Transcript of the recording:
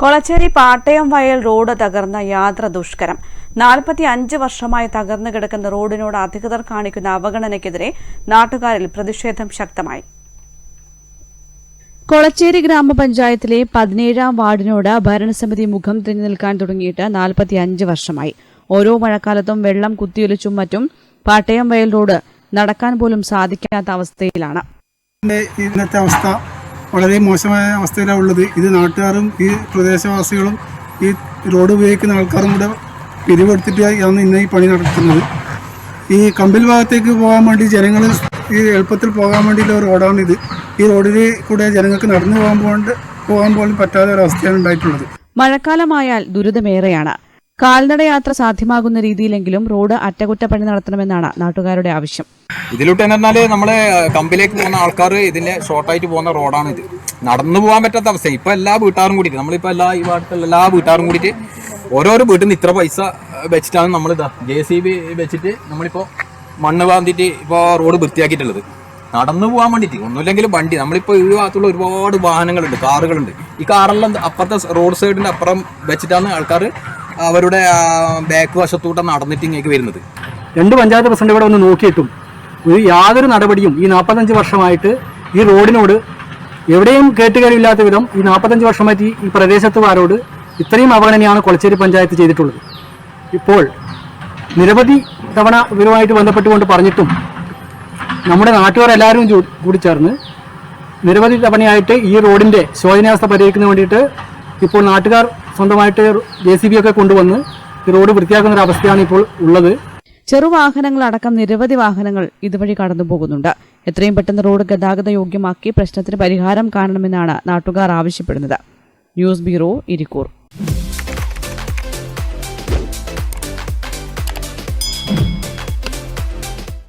കൊളച്ചേരി പാട്ടയം വയൽ റോഡ് തകർന്ന യാത്ര ദുഷ്കരം. നാൽപ്പത്തി അഞ്ച് വർഷമായി തകർന്നു കിടക്കുന്ന റോഡിനോട് അധികൃതർ കാണിക്കുന്ന അവഗണനയ്ക്കെതിരെ നാട്ടുകാരിൽ പ്രതിഷേധം ശക്തമായി. കൊളച്ചേരി ഗ്രാമപഞ്ചായത്തിലെ പതിനേഴാം വാർഡിനോട് ഭരണസമിതി മുഖം തിരിഞ്ഞു നിൽക്കാൻ തുടങ്ങിയിട്ട് നാൽപ്പത്തി അഞ്ച് വർഷമായി. ഓരോ മഴക്കാലത്തും വെള്ളം കുത്തിയൊലിച്ചും മറ്റും പാട്ടയം വയൽ റോഡ് നടക്കാൻ പോലും സാധിക്കാത്ത അവസ്ഥയിലാണ്. ഇന്നത്തെ അവസ്ഥ വളരെ മോശമായ അവസ്ഥയിലാണ് ഉള്ളത്. ഇത് നാട്ടുകാരും ഈ പ്രദേശവാസികളും ഈ റോഡ് ഉപയോഗിക്കുന്ന ആൾക്കാരും കൂടെ പിരിവെടുത്തിട്ടാണ് ഇന്ന് ഈ പണി നടത്തുന്നത്. ഈ കമ്പിൽ ഭാഗത്തേക്ക് പോകാൻ വേണ്ടി ജനങ്ങൾ ഈ എളുപ്പത്തിൽ പോകാൻ വേണ്ടിയുള്ള റോഡാണ് ഇത് ഈ റോഡിൽ കൂടെ ജനങ്ങൾക്ക് നടന്നു പോകാൻ പോകാൻ പോലും പറ്റാത്ത ഒരവസ്ഥയാണ് ഉണ്ടായിട്ടുള്ളത്. മഴക്കാലമായാൽ ദുരിതമേറെയാണ്. കാൽനടയാത്ര സാധ്യമാകുന്ന രീതിയിലെങ്കിലും റോഡ് അറ്റകുറ്റപ്പണി നടത്തണമെന്നാണ് നാട്ടുകാരുടെ ആവശ്യം. ഇതിലോട്ട് എന്ന് പറഞ്ഞാൽ നമ്മളെ കമ്പിലേക്ക് പോകുന്ന ആൾക്കാർ ഇതിന്റെ ഷോർട്ടായിട്ട് പോകുന്ന റോഡാണ് ഇത്. നടന്നു പോകാൻ പറ്റാത്ത അവസ്ഥ ഇപ്പൊ എല്ലാ വീട്ടുകാരും കൂടിയിട്ട് നമ്മളിപ്പോ എല്ലാ ഈ വാർഡിലുള്ള എല്ലാ വീട്ടുകാരും കൂടിയിട്ട് ഓരോരോ വീട്ടിൽ നിന്ന് ഇത്ര പൈസ വെച്ചിട്ടാണ് നമ്മൾ ഇതാ ജെ സി ബി വെച്ചിട്ട് നമ്മളിപ്പോ മണ്ണ് വാന്തിട്ട് ഇപ്പോൾ റോഡ് വൃത്തിയാക്കിയിട്ടുള്ളത്. നടന്നു പോകാൻ വേണ്ടിയിട്ട് ഒന്നുമില്ലെങ്കിലും വണ്ടി. നമ്മളിപ്പോ ഈ ഭാഗത്തുള്ള ഒരുപാട് വാഹനങ്ങളുണ്ട് കാറുകളുണ്ട്. ഈ കാറെല്ലാം അപ്പുറത്തെ റോഡ് സൈഡിന്റെ അപ്പുറം വെച്ചിട്ടാണ് ആൾക്കാർ അവരുടെ ബാക്ക് വശത്തൂടെ നടന്നിട്ട് ഇങ്ങേക്ക് വരുന്നത്. രണ്ട് പഞ്ചായത്ത് പ്രസിഡന്റ് ഇവിടെ ഒന്ന് നോക്കിയിട്ടും ഒരു യാതൊരു നടപടിയും ഈ നാൽപ്പത്തഞ്ച് വർഷമായിട്ട് ഈ റോഡിനോട് എവിടെയും കേട്ടുകേടില്ലാത്ത വിധം ഈ നാൽപ്പത്തഞ്ച് വർഷമായിട്ട് ഈ- പ്രദേശത്തുകാരോട് ഇത്രയും അവഗണനയാണ് കൊളച്ചേരി പഞ്ചായത്ത് ചെയ്തിട്ടുള്ളത്. ഇപ്പോൾ നിരവധി തവണ ഇവരുമായിട്ട് ബന്ധപ്പെട്ടുകൊണ്ട് പറഞ്ഞിട്ടും നമ്മുടെ നാട്ടുകാർ എല്ലാവരും കൂടി ചേർന്ന് നിരവധി തവണയായിട്ട് ഈ റോഡിന്റെ ശോചനാവസ്ഥ പരിഹരിക്കുന്നതിന് വേണ്ടിയിട്ട് ഇപ്പോൾ നാട്ടുകാർ സ്വന്തമായിട്ട് ജെ സി ബി ഒക്കെ കൊണ്ടുവന്ന് ഈ റോഡ് വൃത്തിയാക്കുന്ന ഒരു അവസ്ഥയാണ് ഇപ്പോൾ ഉള്ളത്. ചെറുവാഹനങ്ങളടക്കം നിരവധി വാഹനങ്ങൾ ഇതുവഴി കടന്നു പോകുന്നുണ്ട്. എത്രയും പെട്ടെന്ന് റോഡ് ഗതാഗത യോഗ്യമാക്കി പ്രശ്നത്തിന് പരിഹാരം കാണണമെന്നാണ് നാട്ടുകാർ ആവശ്യപ്പെടുന്നത്. News bureau Irikkur.